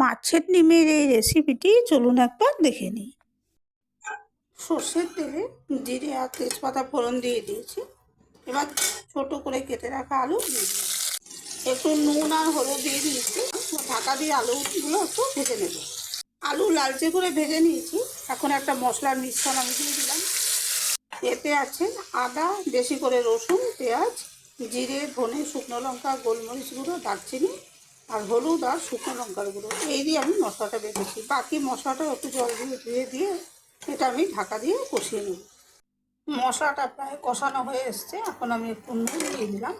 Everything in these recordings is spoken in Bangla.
মাছের ডিমের এই রেসিপিটি চলুন একবার দেখে নিই। সর্ষের তেলে, জিরে আর তেজপাতা ফোড়ন দিয়ে দিয়েছি। এবার ছোট করে কেটে রাখা আলু একটু নুন আর হলুদ দিয়ে দিয়েছি। ঢাকা দিয়ে আলুগুলো একটু ভেজে নেব। আলু লালচে করে ভেজে নিয়েছি। এখন একটা মশলার মিশ্রণ আমি দিয়ে দিলাম। এতে আছে আদা, বেশি করে রসুন, পেঁয়াজ, জিরে, ধনে, শুকনো লঙ্কা, গোলমরিচ গুঁড়ো, দারচিনি আর হলুদ আর শুকনো লঙ্কার গুঁড়ো এই দিয়ে আমি মশলাটা বেঁধেছি বাকি মশলাটা একটু জল দিয়ে ধুয়ে দিয়ে এটা আমি ঢাকা দিয়ে কষিয়ে নেব। মশলাটা প্রায় কষানো হয়ে এসছে। এখন আমি একটু নুন দিয়ে দিলাম।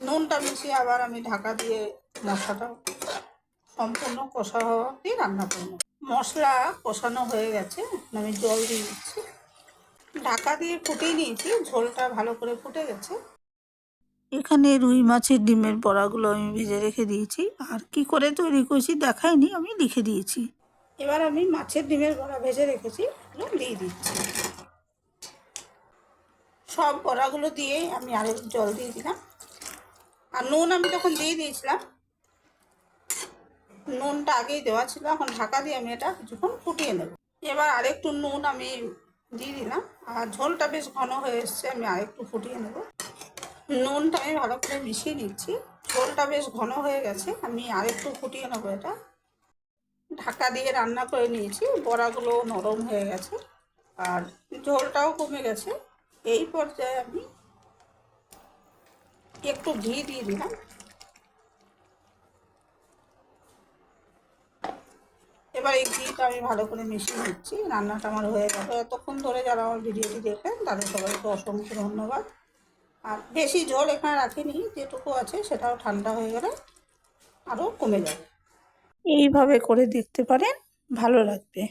নুনটা মিশিয়ে আবার আমি ঢাকা দিয়ে মশলাটা সম্পূর্ণ কষা হওয়া দিয়ে রান্না করব। মশলা কষানো হয়ে গেছে। আমি জল দিয়ে দিচ্ছি। ঢাকা দিয়ে ফুটিয়ে নিয়েছি। ঝোলটা ভালো করে ফুটে গেছে। এখানে রুই মাছের ডিমের বড়াগুলো আমি ভেজে রেখে দিয়েছি। আর কি করে তৈরি করেছি দেখাইনি, আমি লিখে দিয়েছি। এবার আমি মাছের ডিমের বড়া ভেজে রেখেছি দিয়ে দিচ্ছি। সব বড়াগুলো দিয়ে আমি আরেক জল দিয়ে দিলাম। আর নুন আমি তখন দিয়ে দিয়েছিলাম, নুনটা আগেই দেওয়া ছিল, এখন ঢাকা দিয়ে আমি এটা কিছুক্ষণ ফুটিয়ে নেব। এবার আরেকটু নুন আমি দিয়ে দিলাম, আর ঝোলটা বেশ ঘন হয়ে এসছে, আমি আরেকটু ফুটিয়ে নেব। নুনটা আমি ভালো করে মিশিয়ে নিচ্ছি ঝোলটা বেশ ঘন হয়ে গেছে, আমি আরেকটু ফুটিয়ে নেব এটা। ঢাকা দিয়ে রান্না করে নিয়েছি, বড়াগুলো নরম হয়ে গেছে আর ঝোলটাও কমে গেছে। এই পর্যায়ে আমি একটু ঘি দিয়ে দিলাম। এবার এই ঘিটা আমি ভালো করে মিশিয়ে নিচ্ছি, রান্নাটা আমার হয়ে গেল। এতক্ষণ ধরে যারা আমার ভিডিওটি দেখলেন তাদের সবাইকে অসংখ্য ধন্যবাদ। আর বেশি জল এখানে রাখিনি, যেটুকু আছে সেটাও ঠান্ডা হয়ে গেলে আরও কমে যাবে। এইভাবে করে দেখতে পারেন, ভালো লাগবে।